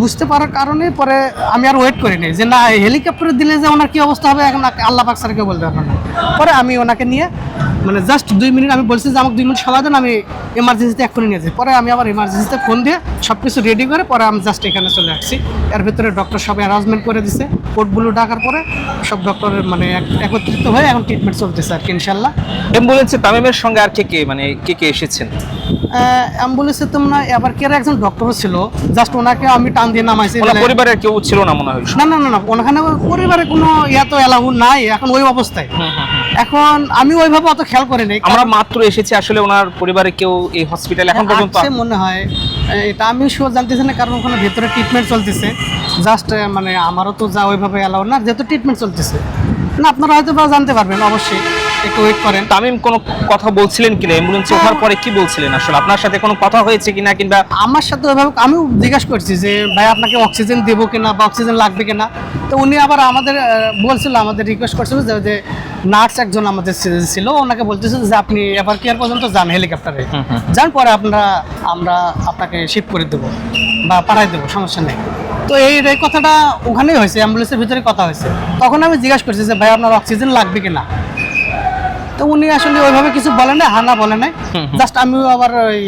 বুঝতে পারার কারণে পরে আমি আর ওয়েট করিনি যে না হেলিকপ্টারে দিলে যে ওনার কি অবস্থা হবে? এখন আল্লাহ পাক স্যারকে বলতে পারব না। পরে আমি ওনাকে নিয়ে মানে জাস্ট দুই মিনিট আমি বলছি যে আমাকে দুই মিনিট সময় দেন আমি এমার্জেন্সিতে এক্ষুনি নিয়ে যাই। পরে আমি আবার এমার্জেন্সিতে ফোন দিয়ে সব কিছু রেডি করে পরে আমি জাস্ট এখানে চলে আসছি। এর ভিতরে ডক্টর সব অ্যারেঞ্জমেন্ট করে দিছে। কোর্টগুলো ডাকার পরে সব ডক্টরের মানে এক- একত্রিত হয়ে এখন ট্রিটমেন্ট চলতেছে আর কি ইনশাল্লাহ অ্যাম্বুলেন্সে তামিমের সঙ্গে আর কে কে মানে কে কে এসেছেন? অ্যাম্বুলেন্সে তো মনে হয় এবার কেয়ার একজন ডক্টরও ছিল। জাস্ট ওনাকে আমি টান দিয়ে নামাইছি। মানে- পরিবারের কেউ ছিল না মনে হয়? না না না না ওখানে পরিবারে কোনো ইয়া তো এলাহু নাই এখন ওই অবস্থায়। এখন আমি ওইভাবে অত খেয়াল করি নাই আমরা মাত্র এসেছি আসলে ওনার পরিবারে কেউ এই হসপিটালে এখন পর্যন্ত আছে মনে হয়। এটা আমি শিওর জানতেছি না কারণ ওখানে ভেতরে ট্রিটমেন্ট চলতেছে। জাস্ট মানে আমারও তো যা ওইভাবে এলাও না যেহেতু ট্রিটমেন্ট চলতেছে। না আপনারা হয়তো বা জানতে পারবেন অবশ্যই। একটু ওয়েট করেন। তামিম কোনো কথা বলছিলেন কিনা? অ্যাম্বুলেন্সে হ্যাঁ। ওঠার পরে কি বলছিলেন আসলে? আপনার সাথে কোনো কথা হয়েছে কিনা কিংবা আমার সাথে ওইভাবে আমিও জিজ্ঞাসা করছি যে ভাই আপনাকে অক্সিজেন দেবো কিনা বা অক্সিজেন লাগবে কিনা? তো উনি আবার আমাদের বলছিল আমাদের রিকোয়েস্ট করছিল যে যে নার্স একজন আমাদের ছিল ওনাকে বলতেছিল যে আপনি এবার কেয়ার পর্যন্ত যান হেলিকপ্টারে। যান পরে আপনারা আমরা আপনাকে শিফট করে দেবো বা পাঠাই দেবো সমস্যা নেই। তো এই এই কথাটা ওখানেই হয়েছে অ্যাম্বুলেন্সের ভিতরে কথা হয়েছে। তখন আমি জিজ্ঞাসা করছি যে ভাই আপনার অক্সিজেন লাগবে কিনা? তো উনি আসলে ওইভাবে কিছু বলে না হানা বলে নাই। জাস্ট আমিও আবার ওই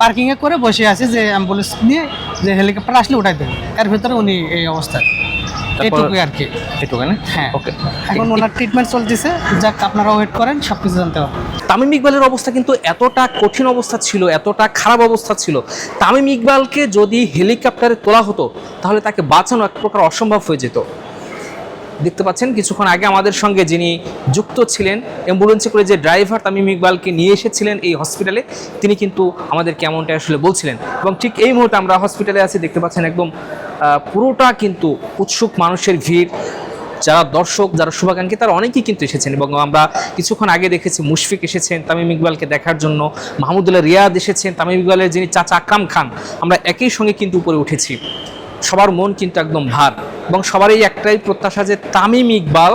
পার্কিং এ করে বসে আছি যে অ্যাম্বুলেন্স নিয়ে যে হেলিকপ্টার আসলে উঠাই দেবে এর ভিতরে উনি এই অবস্থায়। এইটুকুই আর কি। এটুখানে হ্যাঁ। ওকে এখন ওনার ট্রিটমেন্ট চলতেছে। যাক আপনারা ওয়েট করেন সব কিছু জানতে পারবেন তামিম ইকবালের অবস্থা কিন্তু এতটা কঠিন অবস্থা ছিল এতটা খারাপ অবস্থা ছিল। তামিম ইকবালকে যদি হেলিকপ্টারে তোলা হতো তাহলে তাকে বাঁচানো এক প্রকার অসম্ভব হয়ে যেত। দেখতে পাচ্ছেন, কিছুক্ষণ আগে আমাদের সঙ্গে যিনি যুক্ত ছিলেন, অ্যাম্বুলেন্সে করে যে ড্রাইভার তামিম ইকবালকে নিয়ে এসেছিলেন এই হসপিটালে, তিনি কিন্তু আমাদের কেমনটা আসলে বলছিলেন। এবং ঠিক এই মুহূর্তে আমরা হসপিটালে আছি, দেখতে পাচ্ছেন একদম পুরোটা কিন্তু উৎসুক মানুষের ভিড়। যারা দর্শক, যারা শুভাকাঙ্ক্ষী, তারা অনেকেই কিন্তু এসেছেন এবং আমরা কিছুক্ষণ আগে দেখেছি মুশফিক এসেছেন তামিম ইকবালকে দেখার জন্য, মাহমুদুল্লাহ রিয়াদ এসেছেন তামিম ইকবালের যিনি চাচা আকরাম খান। আমরা একই সঙ্গে কিন্তু উপরে উঠেছি। সবার মন কিন্তু একদম ভার। এবং সবারই একটাই প্রত্যাশা যে তামিম ইকবাল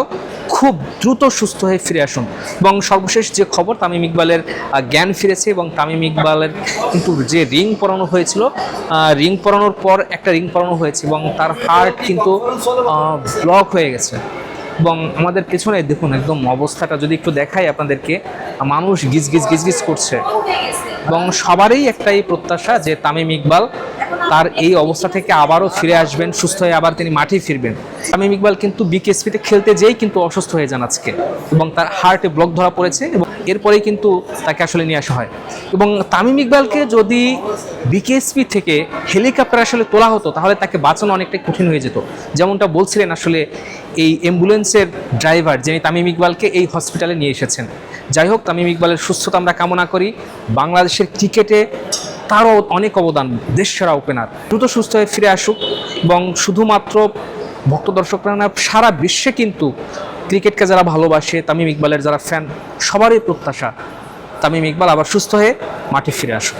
খুব দ্রুত সুস্থ হয়ে ফিরে আসুন। এবং সর্বশেষ যে খবর, তামিম ইকবালের জ্ঞান ফিরেছে এবং তামিম ইকবালের কিন্তু যে রিং পরানো হয়েছিল রিং পরানোর পর একটা রিং পরানো হয়েছে এবং তার হার্ট কিন্তু ব্লক হয়ে গেছে। এবং আমাদের পেছনে দেখুন, একদম অবস্থাটা যদি একটু দেখাই আপনাদেরকে, মানুষ গিজ গিজ গিজ গিজ করছে। এবং সবারই একটাই প্রত্যাশা যে তামিম ইকবাল তার এই অবস্থা থেকে আবারও ফিরে আসবেন, সুস্থ হয়ে আবার তিনি মাঠে ফিরবেন। তামিম ইকবাল কিন্তু বিকেএসপিতে খেলতে যেই কিন্তু অসুস্থ হয়ে যান আজকে এবং তার হার্টে ব্লক ধরা পড়েছে এবং এরপরেই কিন্তু তাকে আসলে নিয়ে আসা হয়। এবং তামিম ইকবালকে যদি বিকেএসপি থেকে হেলিকপ্টার আসলে তোলা হতো, তাহলে তাকে বাঁচানো অনেকটাই কঠিন হয়ে যেত। যেমনটা বলছিলেন আসলে এই অ্যাম্বুলেন্সের ড্রাইভার যিনি তামিম ইকবালকে এই হসপিটালে নিয়ে এসেছেন। যাই হোক, তামিম ইকবালের সুস্থতা আমরা কামনা করি। বাংলাদেশের ক্রিকেটে তারও অনেক অবদান দেশ সেরা ওপেনার দ্রুত সুস্থ হয়ে ফিরে আসুক এবং শুধুমাত্র ভক্ত দর্শকরা না, সারা বিশ্বে কিন্তু ক্রিকেটকে যারা ভালোবাসে, তামিম ইকবালের যারা ফ্যান সবারই প্রত্যাশা, তামিম ইকবাল আবার সুস্থ হয়ে মাঠে ফিরে আসুক।